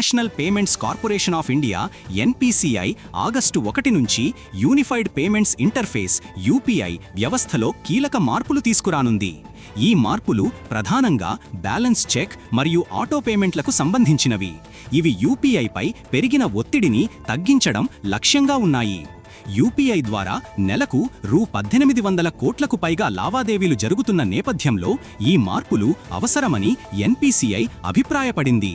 National Payments Corporation of India NPCI August ఒకటి నుంచి unified payments interface UPI వ్యవస్థలో కీలక మార్పులు తీసుకురానుంది. ఈ మార్పులు ప్రధానంగా బ్యాలెన్స్ చెక్ మరియు ఆటో పేమెంట్లకు సంబంధించినవి. ఇవి యూపీఐపై పెరిగిన ఒత్తిడిని తగ్గించడం లక్ష్యంగా ఉన్నాయి. యూపీఐ ద్వారా నెలకు రూ పద్దెనిమిది వందల కోట్లకు పైగా లావాదేవీలు జరుగుతున్న నేపథ్యంలో ఈ మార్పులు అవసరమని ఎన్పిసిఐ అభిప్రాయపడింది.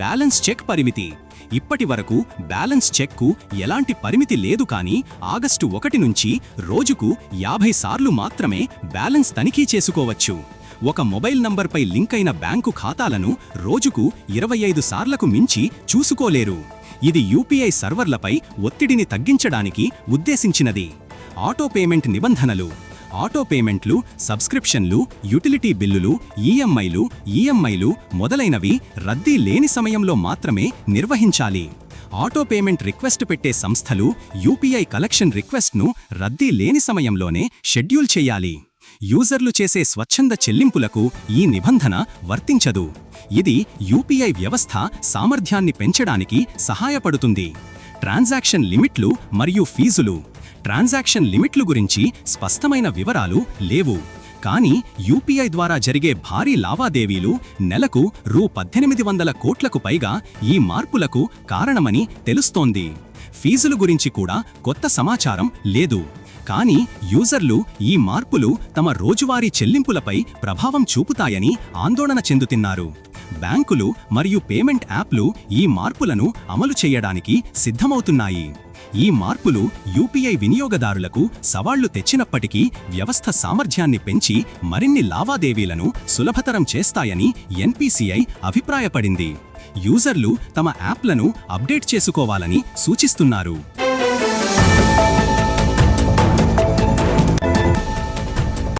బ్యాలెన్స్ చెక్ పరిమితి. ఇప్పటి వరకు బ్యాలెన్స్ చెక్కు ఎలాంటి పరిమితి లేదు కానీ ఆగస్టు ఒకటి నుంచి రోజుకు యాభై సార్లు మాత్రమే బ్యాలెన్స్ తనిఖీ చేసుకోవచ్చు. ఒక మొబైల్ నంబర్పై లింక్ అయిన బ్యాంకు ఖాతాలను రోజుకు ఇరవై ఐదు సార్లకు మించి చూసుకోలేరు. ఇది యూపీఐ సర్వర్లపై ఒత్తిడిని తగ్గించడానికి ఉద్దేశించినది. ఆటో పేమెంట్ నిబంధనలు. ఆటో పేమెంట్లు సబ్స్క్రిప్షన్లు యుటిలిటీ బిల్లులు ఈఎంఐలు ఈఎంఐలు మొదలైనవి రద్దీ లేని సమయంలో మాత్రమే నిర్వహించాలి. ఆటో పేమెంట్ రిక్వెస్ట్ పెట్టే సంస్థలు యూపీఐ కలెక్షన్ రిక్వెస్ట్ను రద్దీ లేని సమయంలోనే షెడ్యూల్ చేయాలి. యూజర్లు చేసే స్వచ్ఛంద చెల్లింపులకు ఈ నిబంధన వర్తించదు. ఇది యూపీఐ వ్యవస్థ సామర్థ్యాన్ని పెంచడానికి సహాయపడుతుంది. ట్రాన్సాక్షన్ లిమిట్లు మరియు ఫీజులు. ట్రాన్సాక్షన్ లిమిట్లు గురించి స్పష్టమైన వివరాలు లేవు. కానీ యూపీఐ ద్వారా జరిగే భారీ లావాదేవీలు నెలకు రూ పద్దెనిమిది వందల కోట్లకు పైగా ఈ మార్పులకు కారణమని తెలుస్తోంది. ఫీజుల గురించి కూడా కొత్త సమాచారం లేదు. కానీ యూజర్లు ఈ మార్పులు తమ రోజువారీ చెల్లింపులపై ప్రభావం చూపుతాయని ఆందోళన చెందుతున్నారు. బ్యాంకులు మరియు పేమెంట్ యాప్లు ఈ మార్పులను అమలు చేయడానికి సిద్ధమవుతున్నాయి. ఈ మార్పులు యూపీఐ వినియోగదారులకు సవాళ్ళు తెచ్చినప్పటికీ వ్యవస్థ సామర్థ్యాన్ని పెంచి మరిన్ని లావాదేవీలను సులభతరం చేస్తాయని ఎన్పిసిఐ అభిప్రాయపడింది. యూజర్లు తమ యాప్లను అప్డేట్ చేసుకోవాలని సూచిస్తున్నారు.